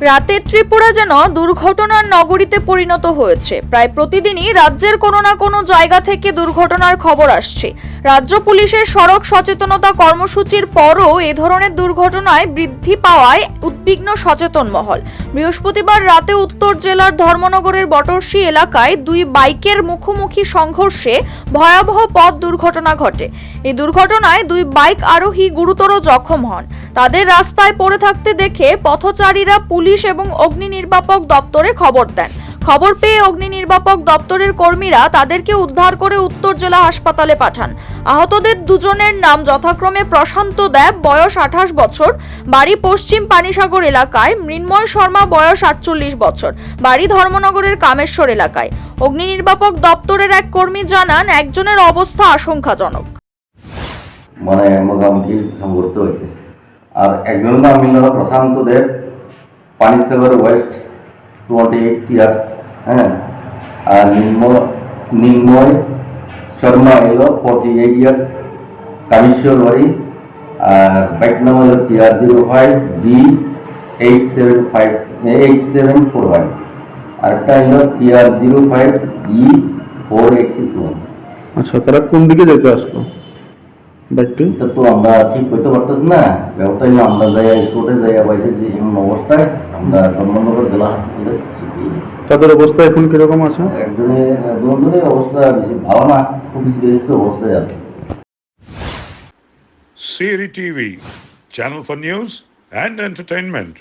রাতের ত্রিপুরা যেন দুর্ঘটনার নগরীতে পরিণত হয়েছে। প্রায় প্রতিদিনই রাজ্যের কোনো না কোনো জায়গা থেকে দুর্ঘটনার খবর আসছে। রাজ্য পুলিশের সড়ক সচেতনতা কর্মসূচির পরও এ ধরনের দুর্ঘটনায় বৃদ্ধি পাওয়ায় উদ্বিগ্ন সচেতন মহল। বৃহস্পতিবার রাতে উত্তর জেলার ধর্মনগরের বটরসি এলাকায় দুই বাইকের মুখোমুখি সংঘর্ষে ভয়াবহ পথ দুর্ঘটনা ঘটে। এই দুর্ঘটনায় দুই বাইক আরোহী গুরুতর জখম হন। তাদের রাস্তায় পড়ে থাকতে দেখে পথচারীরা পুলিশ এবং অগ্নি নির্বাপক দপ্তরে খবর দেন। খবর পেয়ে অগ্নি নির্বাপক দপ্তরের কর্মীরা তাদেরকে উদ্ধার করে উত্তর জেলা হাসপাতালে পাঠান। আহতদের দুজনের নাম যথাক্রমে প্রশান্ত দেব, বয়স আঠাশ বছর, বাড়ি পশ্চিম পানিসাগর এলাকায়, মৃন্ময় শর্মা, বয়স আটচল্লিশ বছর, বাড়ি ধর্মনগরের কামেশ্বর এলাকায়। অগ্নি নির্বাপক দপ্তরের এক কর্মী জানান, একজনের অবস্থা আশঙ্কাজনক। মানে সংঘর্ষ হয়েছে। আর একজনের নাম Prashanta Deb Panisagar west twenty eight years হ্যাঁ? আর নির্ময় নির্ময় শর্মা এলো ফর্টি এইট ইয়ার্স কামেশ্বর বাড়ি। আর বাইক নাম্বার হলো TR zero five D eight seven five, eight seven four five আরেকটা হলো TR zero five E four eight six one. আচ্ছা তারা কোন দিকে যেতে আসলো? এটা তো আমরা ঠিক করতে পারতেছি না। ব্যবসায়ী আমরা যাই স্পোর্টে যাই বাইরে যে এমন অবস্থায় আমরা ধর্মনগর জেলা হাসপাতালে তাদের অবস্থা এখন কীরকম আছে? একজনে দুজনের অবস্থা বেশি ভালো না খুব সিরিয়াস অবস্থায় আছে। TV, channel for news and entertainment.